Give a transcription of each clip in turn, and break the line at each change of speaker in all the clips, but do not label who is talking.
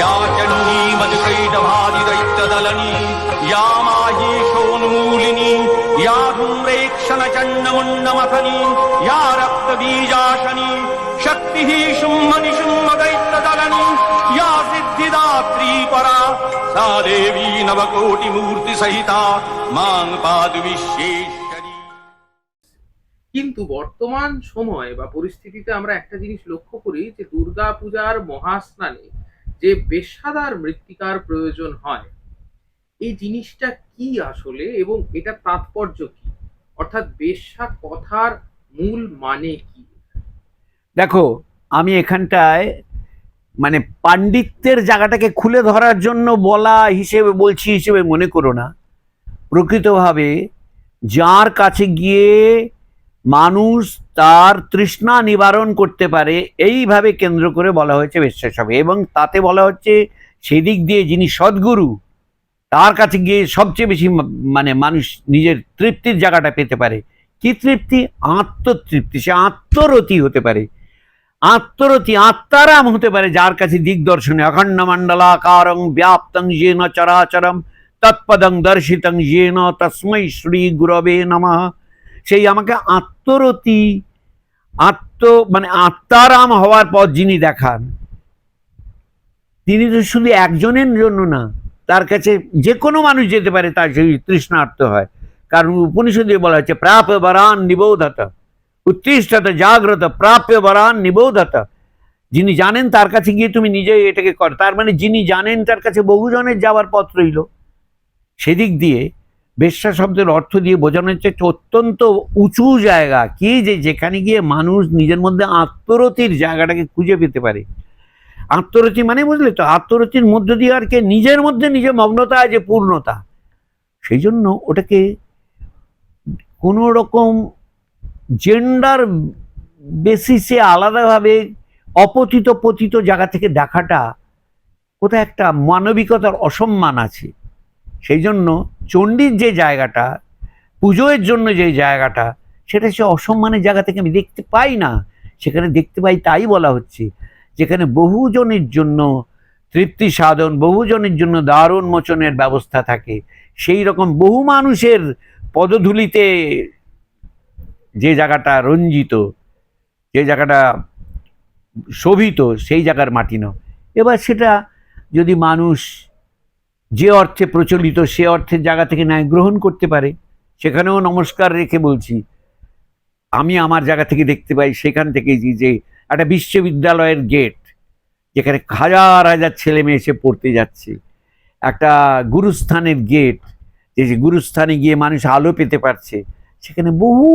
या चण्डी मधुकैटभादिदैत्यदलनी या माहीशोन्मूलिनी या धूम्रेक्षणचण्डमुण्डमथनी या रक्तबीजाशनी शक्तिः शुम्भनिशुम्भदैत्यदलनी या सिद्धिदात्री परा सा देवी नवकोटिमूर्तिसहिता मां पातु विश्वेश्वरी
কিন্তু বর্তমান সময় বা পরিস্থিতিতে আমরা একটা জিনিস লক্ষ্য করি যে দুর্গা পূজার মহাস্নানে যে বেশাদার মৃত্তিকার প্রয়োজন হয়, এই জিনিসটা কি আসলে এবং এটা তাৎপর্য কি? অর্থাৎ বেশ্যা কথার মূল মানে কি?
দেখো, আমি এখানটায় মানে পাণ্ডিত্যের জায়গাটাকে খুলে ধরার জন্য বলা হিসেবে, বলছি হিসেবে মনে করো না। প্রকৃতভাবে যার কাছে গিয়ে মানুষ তার তৃষ্ণা নিবারণ করতে পারে, এইভাবে কেন্দ্র করে বলা হয়েছে বিশ্বাসবে এবং তাতে বলা হচ্ছে, সেদিক দিয়ে যিনি সদ্গুরু, তার কাছে গিয়ে সবচেয়ে বেশি মানে মানুষ নিজের তৃপ্তির জায়গাটা পেতে পারে। কি তৃপ্তি? আত্মতৃপ্তি। সে আত্মরতি হতে পারে। আত্মরতি, আত্মারাম হতে পারে যার কাছে দিগদর্শনে অখণ্ড মণ্ডলাকারং ব্যাপ্তং যেন চরাচরম, তৎপদং দর্শিতং যেন তস্মৈ শ্রী গুরবে নমঃ। সেই আমাকে আত্মরতি আত্ম মানে আত্মারাম হওয়ার পর যিনি দেখান, তিনি তো শুধু একজনের জন্য না, তার কাছে যে কোনো মানুষ যেতে পারে, তার সেই তৃষ্ণার্ত হয়। কারণ উপনিষদে বলা হচ্ছে প্রাপ্য বরান নিবোধতা উত্তিষ্ঠত জাগ্রত প্রাপ্য বরান নিবোধত। যিনি জানেন, তার কাছে গিয়ে তুমি নিজে এটাকে কর। তার মানে যিনি জানেন, তার কাছে বহুজনের যাওয়ার পথ রইল। সেদিক দিয়ে বেশ্যা শব্দের অর্থ দিয়ে বোঝানো হচ্ছে অত্যন্ত উঁচু জায়গা, কি যে যেখানে গিয়ে মানুষ নিজের মধ্যে আত্মরতির জায়গাটাকে খুঁজে পেতে পারে। আত্মরতি মানে বুঝলে তো, আত্মরতির মধ্য দিয়ে আর কে নিজের মধ্যে নিজে মগ্নতা যে পূর্ণতা। সেই জন্য ওটাকে কোনো রকম জেন্ডার বেসিসে আলাদাভাবে অপতিত পতিত জায়গা থেকে দেখাটা কোথায় একটা মানবিকতার অসম্মান আছে। সেই জন্য চণ্ডীর যে জায়গাটা, পুজোয়ের জন্য যে জায়গাটা, সেটা সে অসম্মানের জায়গা থেকে আমি দেখতে পাই না। সেখানে দেখতে পাই তাই বলা হচ্ছে। যেখানে বহুজনের জন্য তৃপ্তি সাধন, বহুজনের জন্য দারুণ মোচনের ব্যবস্থা থাকে। সেই রকম বহু মানুষের পদধূলিতে যে জায়গাটা রঞ্জিত, যে জায়গাটা শোভিত, সেই জায়গার মাটি নাও এবার সেটা যদি মানুষ যে অর্থে প্রচলিত, সে অর্থের জায়গা থেকে ন্যায় গ্রহণ করতে পারে, সেখানেও নমস্কার রেখে বলছি, আমি আমার জায়গা থেকে দেখতে পাই সেখান থেকে যে একটা বিশ্ববিদ্যালয়ের গেট, যেখানে হাজার হাজার ছেলে মেয়ে এসে পড়তে যাচ্ছে। একটা গুরুস্থানের গেট, যে যে গুরুস্থানে গিয়ে মানুষ আলো পেতে পারছে, সেখানে বহু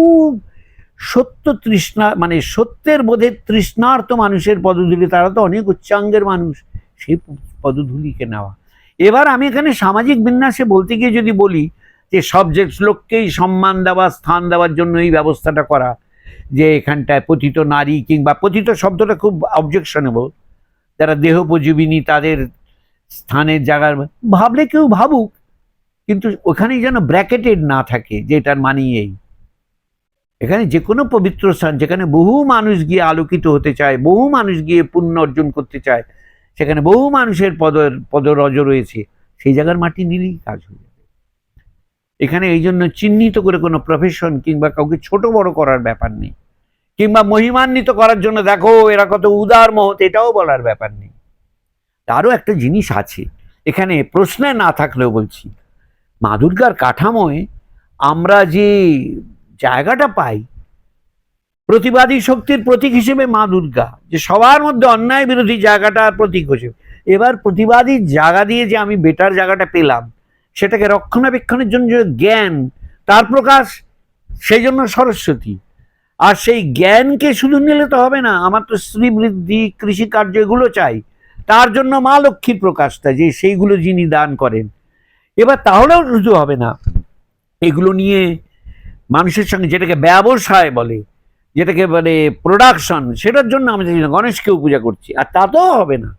সত্য তৃষ্ণা মানে সত্যের বোধের তৃষ্ণার্ত মানুষের পদধূলি, তারা তো অনেক উচ্চাঙ্গের মানুষ, সেই পদধূলিকে নেওয়া। এবার আমি এখানে সামাজিক বিন্যাসে বলতে গিয়ে যদি বলি যে সব যে লোককেই সম্মান দেওয়া, স্থান দেওয়ার জন্য এই ব্যবস্থাটা করা, যে এখানটায় পতিত নারী কিংবা পতিত শব্দটা খুব অবজেকশনেবল যারা দেহোপজীবিনী তাদের স্থানের জায়গার ভাবলে কেউ ভাবুক, কিন্তু ওখানেই যেন ব্র্যাকেটেড না থাকে যে এটার মানেই এই। এখানে যে কোনো পবিত্র স্থান যেখানে বহু মানুষ গিয়ে আলোকিত হতে চায়, বহু মানুষ গিয়ে পুণ্য অর্জন করতে চায় সেখানে বহু মানুষের পদ পদরজ রয়েছে। সেই জায়গার মাটি নিলেই কাজ হয়ে যাবে। এখানে এই জন্য চিহ্নিত করে কোনো প্রফেশন কিংবা কাউকে ছোট বড় করার ব্যাপার নেই। কিংবা মহিমান্বিত করার জন্য দেখো, এরা কত উদার মহৎ, এটাও বলার ব্যাপার নেই। তারও একটা জিনিস আছে। এখানে প্রশ্নে না থাকলেও বলছি, মা দুর্গার কাঠামোয় আমরা যে জায়গাটা পাই প্রতিবাদী শক্তির প্রতীক হিসেবে মা দুর্গা, যে সবার মধ্যে অন্যায় বিরোধী জায়গাটার প্রতীক হিসেবে এবার প্রতিবাদী জায়গা দিয়ে যে আমি বেটার জায়গাটা পেলাম, সেটাকে রক্ষণাবেক্ষণের জন্য যে জ্ঞান, তার প্রকাশ, সেই জন্য সরস্বতী। আর সেই জ্ঞানকে শুধু নিলে তো হবে না, আমার তো স্ত্রী বৃদ্ধি কৃষিকার্য এগুলো চাই, তার জন্য মা লক্ষ্মীর প্রকাশটা যে সেইগুলো যিনি দান করেন। এবার তাহলেও শুধু হবে না। এগুলো নিয়ে মানুষের সঙ্গে যেটাকে ব্যবসায় বলে যেটাকে মানে প্রোডাকশন সেটার জন্য আমি দেখি না গণেশকেও পূজা করছি, আর তা তো হবে না।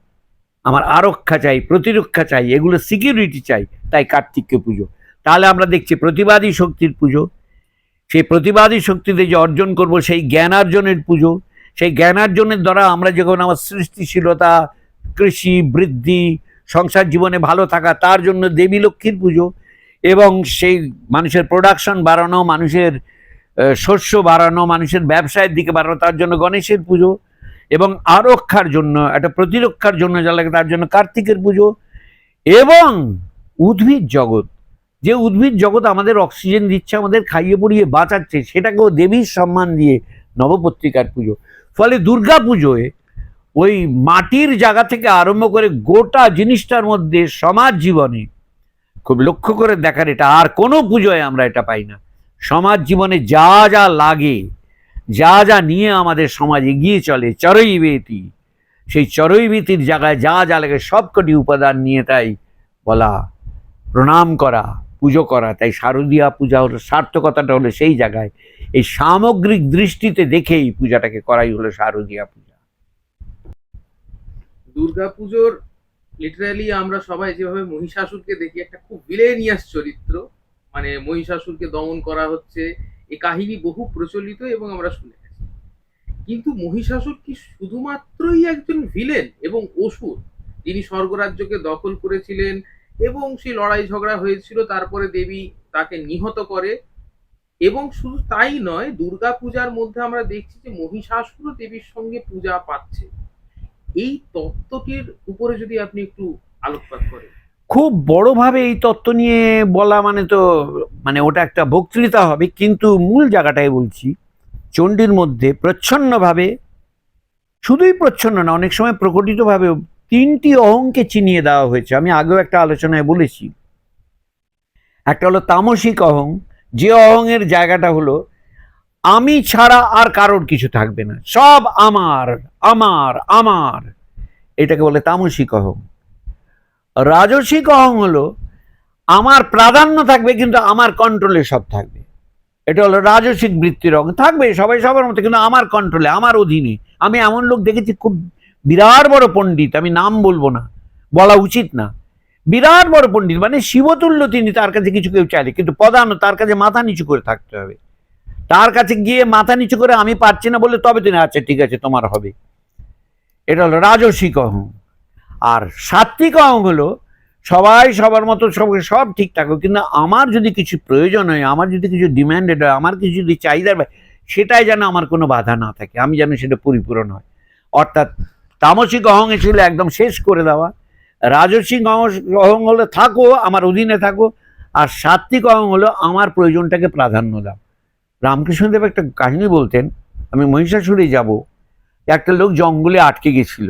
আমার আরক্ষা চাই, প্রতিরক্ষা চাই, এগুলো সিকিউরিটি চাই, তাই কার্তিককে পুজো। তাহলে আমরা দেখছি প্রতিবাদী শক্তির পুজো। সেই প্রতিবাদী শক্তিতে যে অর্জন করব, সেই জ্ঞানার্জনের পুজো। সেই জ্ঞানার্জনের দ্বারা আমরা যখন আমার সৃষ্টিশীলতা, কৃষি, বৃদ্ধি, সংসার জীবনে ভালো থাকা, তার জন্য দেবী লক্ষ্মীর পুজো। এবং সেই মানুষের প্রোডাকশন বাড়ানো, মানুষের শস্য বাড়ানো, মানুষের ব্যবসায়ের দিকে বাড়ানো, তার জন্য গণেশের পুজো এবং আরক্ষার জন্য, একটা প্রতিরক্ষার জন্য যা লাগে তার জন্য কার্তিকের পুজো এবং উদ্ভিদ জগৎ। যে উদ্ভিদ জগৎ আমাদের অক্সিজেন দিচ্ছে, আমাদের খাইয়ে পড়িয়ে বাঁচাচ্ছে, সেটাকেও দেবীর সম্মান দিয়ে নবপত্রিকার পুজো। ফলে দুর্গা পুজোয় ওই মাটির জায়গা থেকে আরম্ভ করে গোটা জিনিসটার মধ্যে সমাজ জীবনে খুব লক্ষ্য করে দেখার এটা, আর কোনো পুজোয় আমরা এটা পাই না। সমাজ জীবনে যা যা লাগে, যা যা নিয়ে আমাদের সমাজ এগিয়ে চলে, চরৈবেতি। সেই চরৈবেতির জায়গায় যা যা লাগে সবকটি উপাদান নিয়ে তাই বলা, প্রণাম করা, পুজো করা। তাই শারদীয়া পূজা হলো, সার্থকতাটা হলো সেই জায়গায়। এই সামগ্রিক দৃষ্টিতে দেখেই পূজাটাকে করাই হলো শারদীয়া পূজা।
দুর্গাপুজোর লিটারালি আমরা সবাই যেভাবে মহিষাসুরকে দেখি, একটা খুব ভিলেনিয়াস চরিত্র। মানে মহিষাসুরকে দমন করা হচ্ছে, এ কাহিনী বহু প্রচলিত এবং আমরা শুনে গেছি। কিন্তু মহিষাসুর কি শুধুমাত্রই একজন ভিলেন এবং অসুর? যিনি স্বর্গরাজ্যকে দখল করেছিলেন এবং সেই লড়াই ঝগড়া হয়েছিল, তারপরে দেবী তাকে নিহত করে এবং শুধু তাই নয় দুর্গা পূজার মধ্যে আমরা দেখছি যে মহিষাসুরও দেবীর সঙ্গে পূজা পাচ্ছে। এই তত্ত্বটির উপরে যদি আপনি একটু আলোকপাত করেন।
খুব বড়ভাবে এই তত্ত্ব নিয়ে বলা মানে তো মানে ওটা একটা বক্তৃতা হবে, কিন্তু মূল জায়গাটাই বলছি, চণ্ডীর মধ্যে প্রচ্ছন্নভাবে, শুধুই প্রচ্ছন্ন না, অনেক সময় প্রকটিতভাবে তিনটি অহংকে চিনিয়ে দেওয়া হয়েছে। আমি আগেও একটা আলোচনায় বলেছি। একটা হলো তামসিক অহং, যে অহংয়ের জায়গাটা হলো, আমি ছাড়া আর কারোর কিছু থাকবে না। সব আমার আমার আমার। এটাকে বলে তামসিক অহং। রাজসিক অহং হলো, আমার প্রাধান্য থাকবে কিন্তু আমার কন্ট্রোলে সব থাকবে। এটা হলো রাজসিক বৃত্তির অঙ্গ। থাকবে, সবাই সবার মতো, কিন্তু আমার কন্ট্রোলে আমার অধীনে। আমি এমন লোক দেখেছি খুব বিরাট বড় পণ্ডিত, আমি নাম বলব না, বলা উচিত না। বিরাট বড় পণ্ডিত মানে শিবতুল্য তিনি তার কাছে কিছু কেউ চাইলে, কিন্তু প্রধান তার কাছে মাথা নিচু করে থাকতে হবে। তার কাছে গিয়ে মাথা নিচু করে আমি পারছি না বলে তবে তিনি আচ্ছা ঠিক আছে, তোমার হবে। এটা হলো রাজসিক অহং আর সাত্বিক অহং হলো সবাই সবার মতো সব সব ঠিক থাকুক কিন্তু আমার যদি কিছু প্রয়োজন হয় আমার যদি কিছু ডিম্যান্ডেড হয় আমার কিছু যদি চাহিদা হয়, সেটাই যেন আমার কোনো বাধা না থাকে আমি যেন সেটা পরিপূরণ হয়। অর্থাৎ তামসিক অহং ছিল একদম শেষ করে দেওয়া। রাজসিক অহং হলো থাকো আমার অধীনে থাকো আর সাত্বিক অহং হলো আমার প্রয়োজনটাকে প্রাধান্য দাও। রামকৃষ্ণদেব একটা কাহিনী বলতেন আমি মহিষাসুরে যাব একটা লোক জঙ্গলে আটকে গেছিল।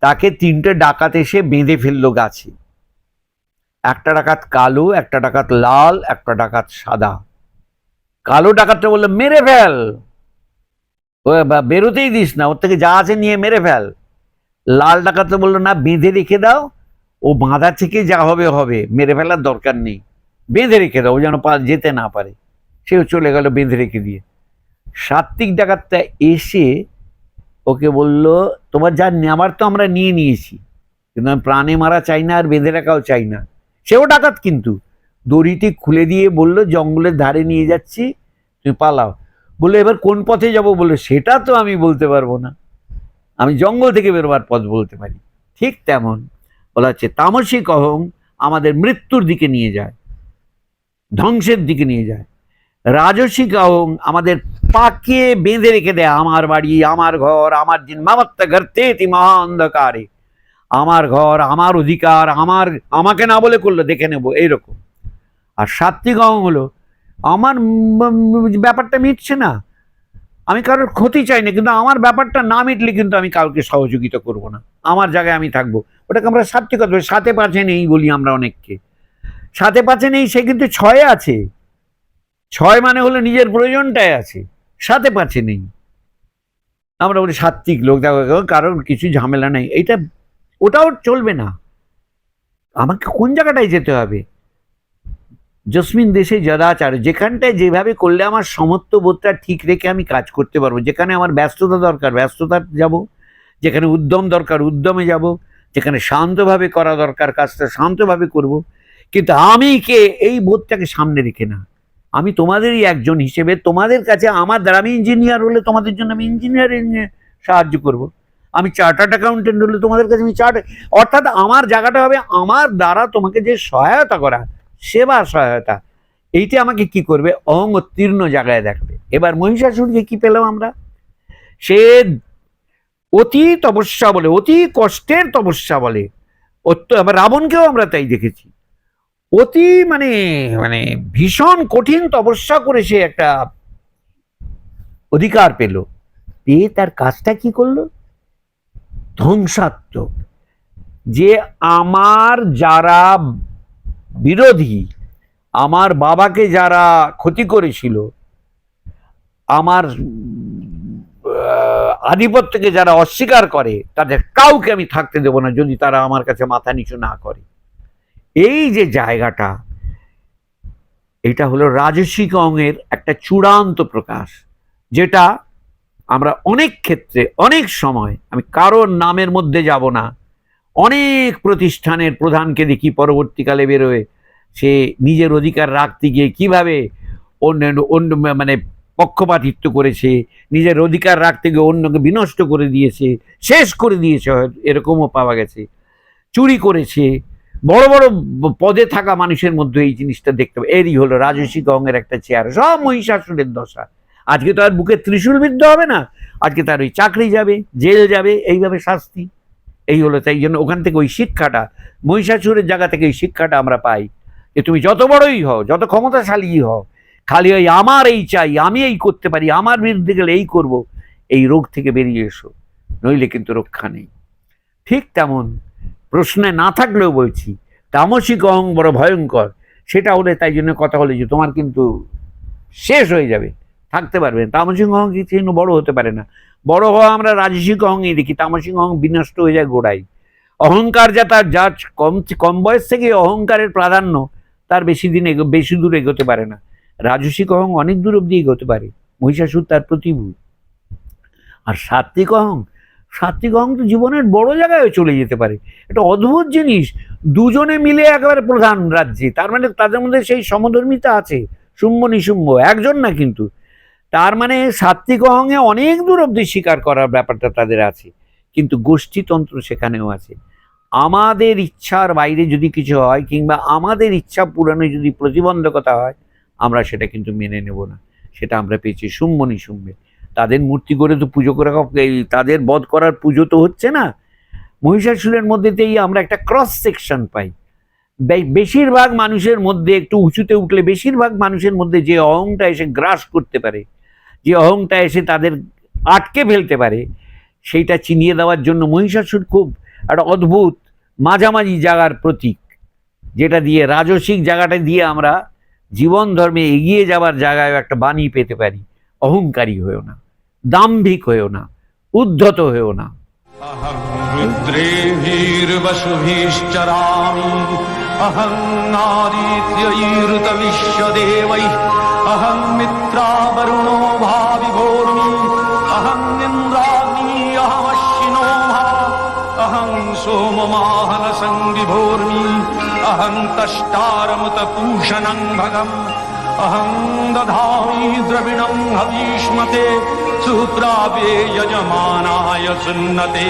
তাকে তিনটে ডাকাত এসে বেঁধে ফেলল গাছে। একটা ডাকাত কালো, একটা ডাকাত লাল, একটা ডাকাত সাদা। কালো ডাকাতটা বলল, মেরে ফেল। ও বেরোতেই দিস না, ওর থেকে যা আছে নিয়ে মেরে ফেল। লাল ডাকাতটা বলল, না, বেঁধে রেখে দাও, ও বাঁধা থেকে যা হবে হবে, মেরে ফেলার দরকার নেই। বেঁধে রেখে দাও, ও যেন যেতে না পারে। সেও চলে গেল বেঁধে রেখে দিয়ে। সাত্ত্বিক ডাকাতটা এসে ওকে বলল, তোমার যা নেওয়ার তো আমরা নিয়ে নিয়েছি। কিন্তু আমি প্রাণে মারা চাই না আর বেঁধে রাখাও চাই না। সেও ডাকাত কিন্তু। দড়িটি খুলে দিয়ে বলল, জঙ্গলের ধারে নিয়ে যাচ্ছি, তুমি পালাও। বলল, এবার কোন পথে যাব? বলল, সেটা তো আমি বলতে পারব না। আমি জঙ্গল থেকে বেরোবার পথ বলতে পারি। ঠিক তেমন। বলা হচ্ছে, তামসিক অহং আমাদের মৃত্যুর দিকে নিয়ে যায়, ধ্বংসের দিকে নিয়ে যায়। রাজসিক অহং আমাদের পাকে বেঁধে রেখে দেয়, আমার বাড়ি, আমার ঘর, আমার দিন মামাত্তা গর্তে মহা অন্ধকারে আমার ঘর, আমার অধিকার, আমার, আমাকে না বলে করল দেখে নেব, এইরকম। আর সাত্বিক অহং হলো, আমার ব্যাপারটা মিটছে না। আমি কারোর ক্ষতি চাই না, কিন্তু আমার ব্যাপারটা না মিটলে কিন্তু আমি কাউকে সহযোগিতা করব না। আমার জায়গায় আমি থাকব। ওটাকে আমরা সাত্বিকতা। সাথে পাঁচে নেই বলি আমরা অনেককে। সাথে পাঁচে নেই, সে কিন্তু ছয়ে আছে। ছয় মানে হলো নিজের প্রয়োজনটাই আছে, সাথে পাচ্ছে নেই। আমরা বলি সাত্বিক লোক, দেখো কারণ কিছু ঝামেলা নেই, এইটা, ওটাও চলবে না। আমাকে কোন জায়গাটায় যেতে হবে? জসমিন দেশে যদাচার, যেখানটায় যেভাবে করলে আমার সমত্ব বোধটা ঠিক রেখে আমি কাজ করতে পারব, যেখানে আমার ব্যস্ততা দরকার, ব্যস্ততা যাব, যেখানে উদ্যম দরকার, উদ্যমে যাব, যেখানে শান্তভাবে করা দরকার, কাজটা শান্তভাবে করব, কিন্তু আমি কে? এই বোধটাকে সামনে রেখে না। আমি তোমাদেরই একজন হিসেবে তোমাদের কাছে আমার দ্বারা আমি ইঞ্জিনিয়ার হলে তোমাদের জন্য আমি ইঞ্জিনিয়ারিং সাহায্য করব। আমি চার্টার্ড অ্যাকাউন্টেন্ট হলে তোমাদের কাছে আমি চার্ট অর্থাৎ আমার জায়গাটা হবে আমার দ্বারা তোমাকে যে সহায়তা করা, সেবা সহায়তা, এইটা আমাকে কি করবে? অহং উত্তীর্ণ জায়গায় দেখবে। এবার মহিষাসুরকে কি পেলাম আমরা? সে অতি তপস্যা বলে, অতি কষ্টের তপস্যা বলে রাবণকেও আমরা তাই দেখেছি। অতি মানে মানে ভীষণ কঠিন তপস্যা করে সে একটা অধিকার পেল। পেয়ে তার কাজটা কি করল? ধ্বংসাত্মক। যে আমার যারা বিরোধী, আমার বাবাকে যারা ক্ষতি করেছিল, আমার আধিপত্যকে যারা অস্বীকার করে, তাদের কাউকে আমি থাকতে দেব না যদি তারা আমার কাছে মাথা নিচু না করে। এই যে জায়গাটা, এটা হলো রাজসিক অঙ্গের একটা চূড়ান্ত প্রকাশ, যেটা আমরা অনেক ক্ষেত্রে, অনেক সময়, আমি কারোর নামের মধ্যে যাব না, অনেক প্রতিষ্ঠানের প্রধানকে দেখি পরবর্তীকালে বেরোয়, সে নিজের অধিকার রাখতে গিয়ে কীভাবে অন্য অন্য মানে পক্ষপাতিত্ব করেছে, নিজের অধিকার রাখতে গিয়ে অন্যকে বিনষ্ট করে দিয়েছে, শেষ করে দিয়েছে, এরকমও পাওয়া গেছে, চুরি করেছে বড় বড় পদে থাকা মানুষের মধ্যে এই জিনিসটা দেখতে পাবে। এরই হলো রাজস্বিক অঙ্গের একটা চেয়ার, সব মহিষাসুরের দশা। আজকে তো আর বুকে ত্রিশূল বিদ্ধ হবে না। আজকে তার ওই চাকরি যাবে, জেল যাবে, এইভাবে শাস্তি। এই হলো তাই জন্য ওখান থেকে ওই শিক্ষাটা, মহিষাসুরের জায়গা থেকে এই শিক্ষাটা আমরা পাই। যে তুমি যত বড়ই হও, যত ক্ষমতাশালী হও, খালি ওই আমার এই চাই, আমি এই করতে পারি, আমার বিরুদ্ধে গেলে এই করব, এই রোগ থেকে বেরিয়ে এসো। নইলে কিন্তু রক্ষা নেই। ঠিক তেমন প্রশ্নে না থাকলেও বলছি, তামসিক অহং বড় ভয়ঙ্কর, সেটা হলে তাই জন্য কথা হলে যে তোমার কিন্তু শেষ হয়ে যাবে, থাকতে পারবে তামসিক অহং কি চিহ্ন বড় হতে পারে না। বড় হওয়া আমরা রাজসিক অহংই দেখি, তামসিক অহং বিনষ্ট হয়ে যায় গোড়ায়। অহংকার যা তার যা কম কম বয়স থেকে অহংকারের প্রাধান্য তার বেশি দিন এগো, বেশি দূর এগোতে পারে না। রাজসিক অহং অনেক দূর অব্দি এগোতে পারে। মহিষাসুর তার প্রতিভূ। আর সাত্বিক অহং সাত্বিক অহং তো জীবনের বড় জায়গায় চলে যেতে পারে। এটা অদ্ভুত জিনিস। দুজনে মিলে একেবারে প্রধান রাজ্যে। তার মানে তাদের মধ্যে সেই সমধর্মিতা আছে, শুম্ভ নিশুম্ভ, একজন না কিন্তু। তার মানে সাত্বিক অহংয়ে অনেক দূর অব্দি স্বীকার করার ব্যাপারটা তাদের আছে। কিন্তু গোষ্ঠীতন্ত্র সেখানেও আছে। আমাদের ইচ্ছার বাইরে যদি কিছু হয় কিংবা আমাদের ইচ্ছা পূরণে যদি প্রতিবন্ধকতা হয়, আমরা সেটা কিন্তু মেনে নেব না। সেটা আমরা পেয়েছি শুম্ভ নিশুম্ভে। তাদের মূর্তি করে তো পুজো করে এই তাদের বধ করার পুজো তো হচ্ছে না। মহিষাসুরের মধ্যেতেই আমরা একটা ক্রস সেকশন পাই। বেশিরভাগ মানুষের মধ্যে একটু উঁচুতে উঠলে বেশিরভাগ মানুষের মধ্যে যে অহংটা এসে গ্রাস করতে পারে, যে অহংটা এসে তাদের আটকে ফেলতে পারে, সেইটা চিনিয়ে দেওয়ার জন্য মহিষাসুর খুব একটা অদ্ভুত মাঝামাঝি জায়গার প্রতীক, যেটা দিয়ে রাজসিক জায়গাটা দিয়ে আমরা জীবন ধর্মে এগিয়ে যাবার জায়গায় একটা বাণী পেতে পারি। অহংকারী হয়েও না, দাম্ভিক হয়েও না, উদ্ধত হয়েও না।
সোমমাহন সঙ্গি ভোর্মি অহং তষ্টারমুত ভগম। अहं दधामि द्रविणं हवीष्मते सूत्रापे यजमानाय सुन्नते